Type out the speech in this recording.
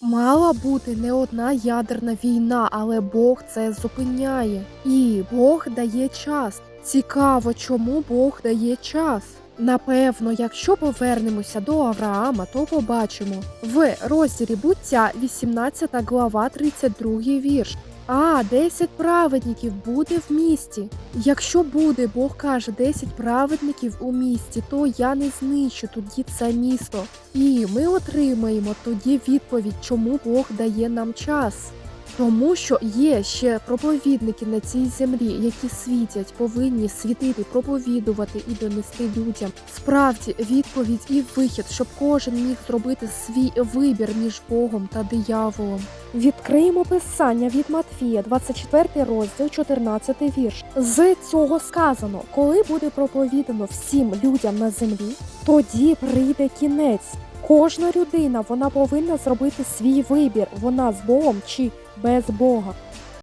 Мала бути не одна ядерна війна, але Бог це зупиняє. І Бог дає час. Цікаво, чому Бог дає час. Напевно, якщо повернемося до Авраама, то побачимо в розділі буття 18 глава 32 вірш. А, 10 праведників буде в місті. Якщо буде, Бог каже, 10 праведників у місті, то я не знищу тоді це місто. І ми отримаємо тоді відповідь, чому Бог дає нам час. Тому що є ще проповідники на цій землі, які світять, повинні світити, проповідувати і донести людям. Справді відповідь і вихід, щоб кожен міг зробити свій вибір між Богом та дияволом. Відкриємо писання від Матфія, 24 розділ, 14 вірш. З цього сказано, коли буде проповідано всім людям на землі, тоді прийде кінець. Кожна людина вона повинна зробити свій вибір, вона з Богом чи без Бога.